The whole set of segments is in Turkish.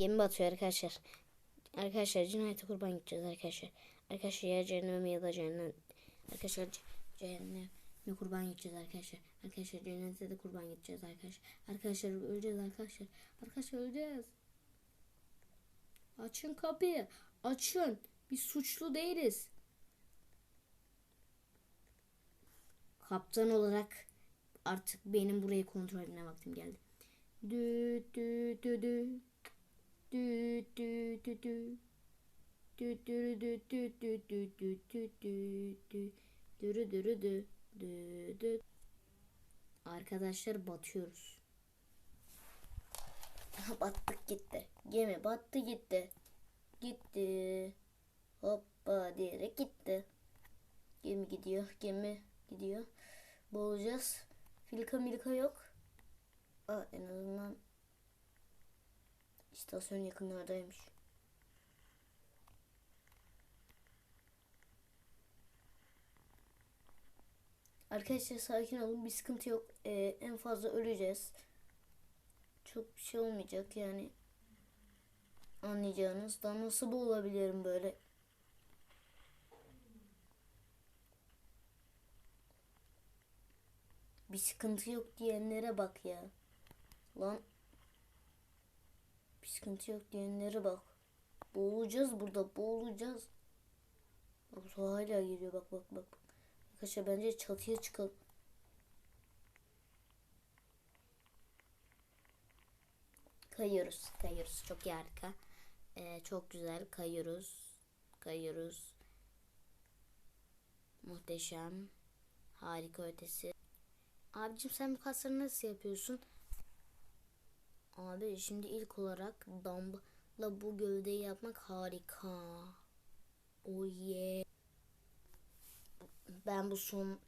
Gemi batıyor arkadaşlar. Arkadaşlar cinayete kurban gideceğiz arkadaşlar. Arkadaşlar ya cehenneme ya da cennet. Arkadaşlar ce- cehenneme kurban gideceğiz arkadaşlar. Arkadaşlar cennete de kurban gideceğiz arkadaşlar. Arkadaşlar öleceğiz arkadaşlar. Arkadaşlar öleceğiz. Açın kapıyı. Açın. Biz suçlu değiliz. Kaptan olarak artık benim burayı kontrol etme vaktim geldi. Dü dü dü dü. Dü. Arkadaşlar batıyoruz. Battık gitti. Gemi battı gitti. Gitti. Hoppa diyerek gitti. Gemi gidiyor. Gemi gidiyor. Boğulacağız. Filka milka yok. Aa, en azından istasyon yakınlardaymış. Arkadaşlar sakin olun. Bir sıkıntı yok. Ee, en fazla öleceğiz. Çok bir şey olmayacak yani. Anlayacağınız. Daha nasıl boğulabilirim böyle? Bir sıkıntı yok diyenlere bak ya. Lan. Sıkıntı yok diyenlere bak. Boğulacağız burada. Boğulacağız. Bak su hala geliyor. Bak bak bak. Arkadaşlar bence çatıya çıkalım. Kayıyoruz. Kayıyoruz. Çok iyi harika. Ee, çok güzel. Kayıyoruz. Kayıyoruz. Muhteşem. Harika ötesi. Abicim sen bu kasları nasıl yapıyorsun? Abi şimdi ilk olarak dumbbell'la bu gövdeyi yapmak harika. Oh yeah. Ben bu son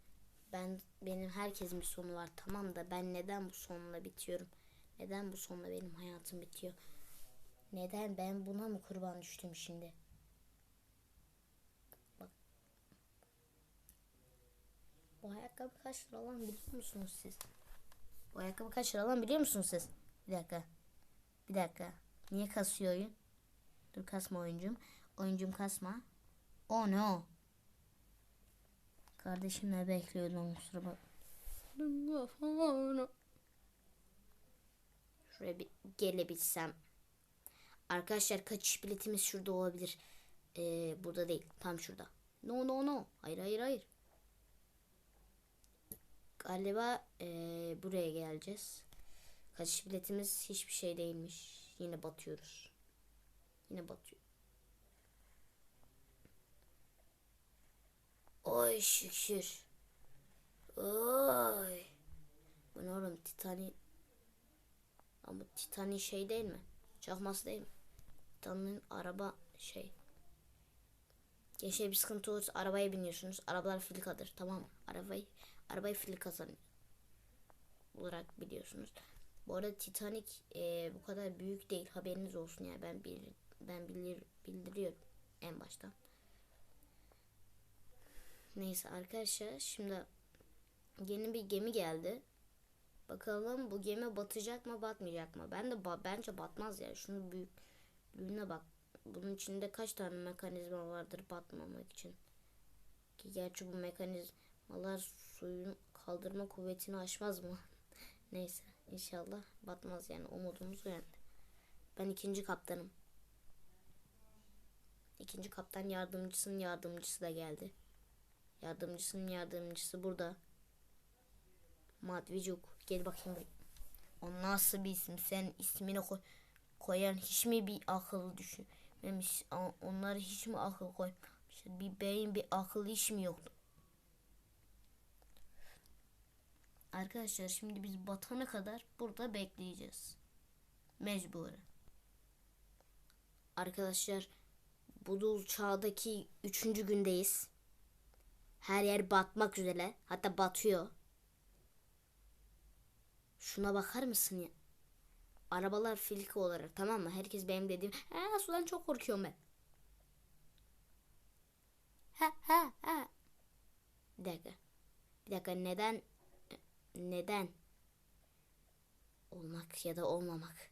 ben benim herkesin bir sonu var tamam da ben neden bu sonla bitiyorum? Neden bu sonla benim hayatım bitiyor? Neden ben buna mı kurban düştüm şimdi? Bak. Bu ayakkabı kaç lira lan biliyor musunuz siz? Bu ayakkabı kaç lira lan biliyor musunuz siz? Bir dakika. Bir dakika. Niye kasıyor oyun? Dur kasma oyuncum. Oyuncum kasma. Oh no. Kardeşim ne bekliyordun kusura bak. Şuraya bir gelebilsem. Arkadaşlar kaçış biletimiz şurada olabilir. Ee, burada değil. Tam şurada. No no no. Hayır hayır hayır. Galiba ee, buraya geleceğiz. Kaçış biletimiz hiçbir şey değilmiş. Yine batıyoruz. Yine batıyor. Oy şükür. Oy. Bu ne oğlum Titanic. Ama Titanic şey değil mi? Çakması değil mi? Titan'ın araba şey. Gençler bir sıkıntı olursa arabaya biniyorsunuz. Arabalar filikadır tamam mı? Arabayı, arabayı filika. Olarak biliyorsunuz. Bu arada Titanic e, bu kadar büyük değil. Haberiniz olsun yani ben bir ben bilir, bildiriyorum en baştan. Neyse arkadaşlar şimdi yeni bir gemi geldi. Bakalım bu gemi batacak mı batmayacak mı? Ben de ba- bence batmaz ya. Şunun büyüklüğüne bak. Bunun içinde kaç tane mekanizma vardır batmamak için. Ki gerçi bu mekanizmalar suyun kaldırma kuvvetini aşmaz mı? Neyse inşallah batmaz yani umudumuz o yönde. Ben ikinci kaptanım. İkinci kaptan yardımcısının yardımcısı da geldi. Yardımcısının yardımcısı burada. Matvicuk. Gel bakayım. O nasıl bir isim? Sen ismini koy, koyan hiç mi bir akıl düşünmemiş? Onları hiç mi akıl koymuş? Bir beyin bir akıl hiç mi yoktu? Arkadaşlar şimdi biz batana kadar burada bekleyeceğiz. Mecburen. Arkadaşlar Budul çağdaki üçüncü gündeyiz. Her yer batmak üzere. Hatta batıyor. Şuna bakar mısın ya? Arabalar filika olarak tamam mı? Herkes benim dediğim. Ha sudan çok korkuyorum ben. Ha ha ha. Bir dakika. Bir dakika neden neden olmak ya da olmamak?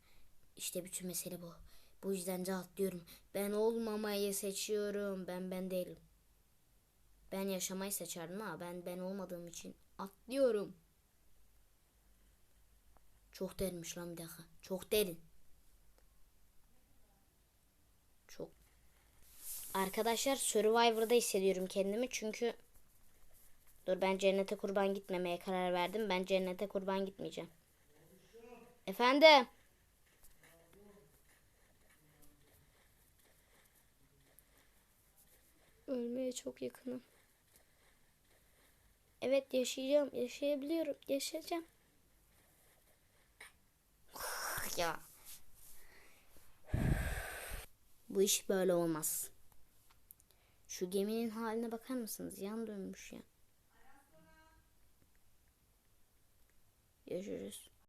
İşte bütün mesele bu. Bu yüzden de atlıyorum. Ben olmamayı seçiyorum. Ben ben değilim. Ben yaşamayı seçerdim ama ben ben olmadığım için atlıyorum. Çok derinmiş lan bir dakika. Çok derin. Çok. Arkadaşlar Survivor'da hissediyorum kendimi çünkü Dur ben cennete kurban gitmemeye karar verdim. Ben cennete kurban gitmeyeceğim. Efendim? Ölmeye çok yakınım. Evet yaşayacağım. Yaşayabiliyorum. Yaşayacağım. ya. Bu iş böyle olmaz. Şu geminin haline bakar mısınız? Yan dönmüş ya. Görüşürüz.